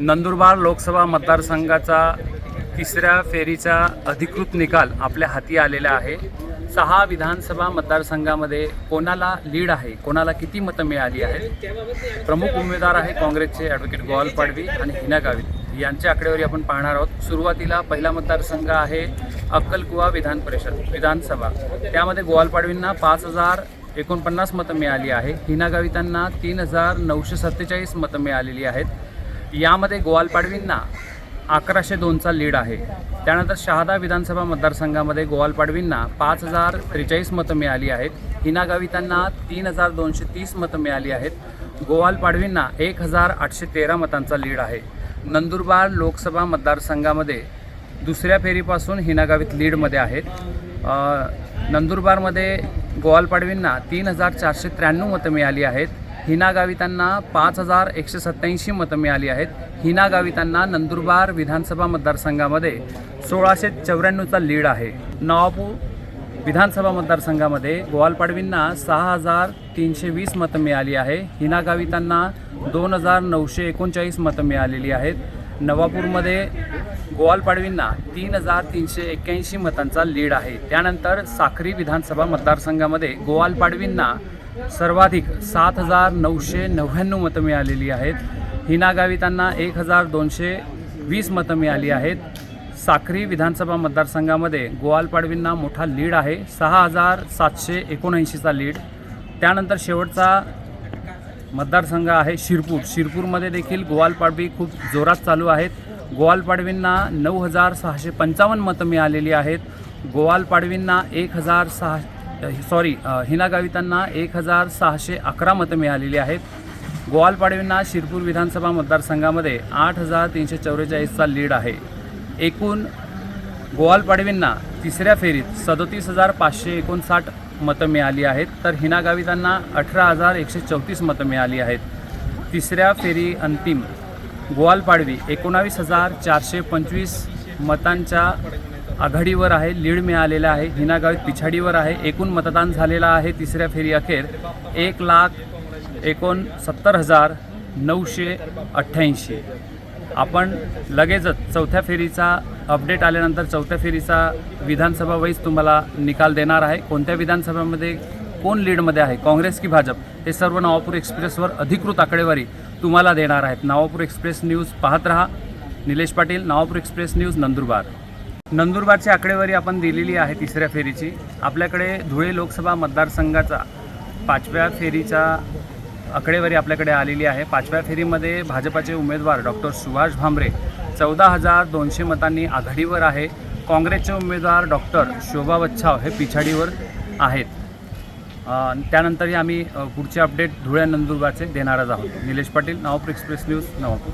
नंदुरबार लोकसभा मतदारसंघाचा तिसऱ्या फेरीचा अधिकृत निकाल आपल्या हाती आलेला आहे. सहा विधानसभा मतदारसंघामध्ये कोणाला लीड आहे कोणाला किती मतं मिळाली आहेत? प्रमुख उमेदवार आहे काँग्रेसचे ॲडव्होकेट गोवाल पाडवी आणि हिना गावित. यांची आकडेवारी आपण पाहणार आहोत. सुरुवातीला पहिला मतदारसंघ आहे अक्कलकुवा विधान परिषद विधानसभा. त्यामध्ये गोवाल पाडवींना पाच हजार एकोणपन्नास मतं मिळाली आहे. हिना गावितांना तीन हजार नऊशे सत्तेचाळीस मतं मिळालेली आहेत. यामध्ये गोवालपाडवींना अकराशे दोनचा लीड आहे. त्यानंतर शहादा विधानसभा मतदारसंघामध्ये गोवालपाडवींना पाच हजार त्रेचाळीस मतं मिळाली आहेत. हिना गावितांना तीन हजार दोनशे तीस मतं मिळाली आहेत. गोवालपाडवींना एक हजार आठशे तेरा मतांचा लीड आहे. नंदुरबार लोकसभा मतदारसंघामध्ये दुसऱ्या फेरीपासून हिनागावीत लीडमध्ये आहेत. नंदुरबारमध्ये गोवालपाडवींना तीन हजार चारशे त्र्याण्णव मतं मिळाली आहेत. हिना गावितांना पाच हजार एकशे सत्त्याऐंशी मतं मिळाली आहेत. हिना गावितांना नंदुरबार विधानसभा मतदारसंघामध्ये सोळाशे चौऱ्याण्णवचा लीड आहे. नवापूर विधानसभा मतदारसंघामध्ये गोवालपाडवींना सहा हजार तीनशे वीस मतं मिळाली आहे. हिना गावितांना दोन हजार नऊशे एकोणचाळीस मतं मिळालेली आहेत. नवापूरमध्ये गोवालपाडवींना तीन हजार तीनशे एक्क्याऐंशी मतांचा लीड आहे. त्यानंतर साखरी विधानसभा मतदारसंघामध्ये गोवालपाडवींना सर्वाधिक सात हजार नऊशे नव्याण्णव मतं मिळालेली आहेत. हिना गावितांना एक हजार दोनशे वीस मतं मिळाली आहेत. साक्री विधानसभा मतदारसंघामध्ये गोवालपाडवींना मोठा लीड आहे सहा हजार सातशे एकोणऐंशीचा लीड. त्यानंतर शेवटचा मतदारसंघ आहे शिरपूर. शिरपूरमध्ये देखील गोवालपाडवी खूप जोरात चालू आहेत. गोवालपाडवींना नऊ हजार सहाशे पंचावन्न मतं मिळालेली आहेत. गोवालपाडवींना एक हजार सहा सॉरी हिना गावितांना एक हजार सहाशे अकरा मतं मिळालेली आहेत. गोवालपाडवींना शिरपूर विधानसभा मतदारसंघामध्ये आठ हजार तीनशे चौवेचाळीसचा लीड आहे. एकूण गोवालपाडवींना तिसऱ्या फेरीत सदोतीस हजार पाचशे एकोणसाठ मतं मिळाली आहेत तर हिना गावितांना अठरा हजार एकशे चौतीस मतं मिळाली आहेत. तिसऱ्या फेरी अंतिम गोवालपाडवी एकोणावीस हजार चारशे पंचवीस मतांच्या आघाडीवर आहे लीड मिळालेला आहे. हिना गावित पिछाडीवर आहे. एकूण मतदान झालेलं आहे तिसऱ्या फेरी अखेर. एक लाख एकोणसत्तर हजार नऊशे अठ्ठ्याऐंशी. आपण लगेचच चौथ्या फेरीचा अपडेट आल्यानंतर चौथ्या फेरीचा विधानसभा वाईज तुम्हाला निकाल देणार आहे. कोणत्या विधानसभामध्ये कोण लीडमध्ये आहे? काँग्रेस की भाजप? हे सर्व नवापूर एक्सप्रेसवर अधिकृत आकडेवारी तुम्हाला देणार आहेत. नवापूर एक्सप्रेस न्यूज पाहत रहा. Nilesh Patil Navapur express news Nandurbar. नंदुरबारची आकडेवारी आपण दिलेली आहे तिसऱ्या फेरीची. आपल्याकडे धुळे लोकसभा मतदारसंघाचा पाचव्या फेरीचा आकडेवारी आपल्याकडे आलेली आहे. पाचव्या फेरीमध्ये भाजपाचे उमेदवार डॉक्टर सुभाष भामरे चौदा हजार दोनशे मतांनी आघाडीवर आहे. काँग्रेसचे उमेदवार डॉक्टर शोभा बच्छाव हे पिछाडीवर आहेत. त्यानंतरही आम्ही पुढचे अपडेट धुळे नंदुरबारचे देणारच आहोत. Nilesh Patil Navapur express news Navapur.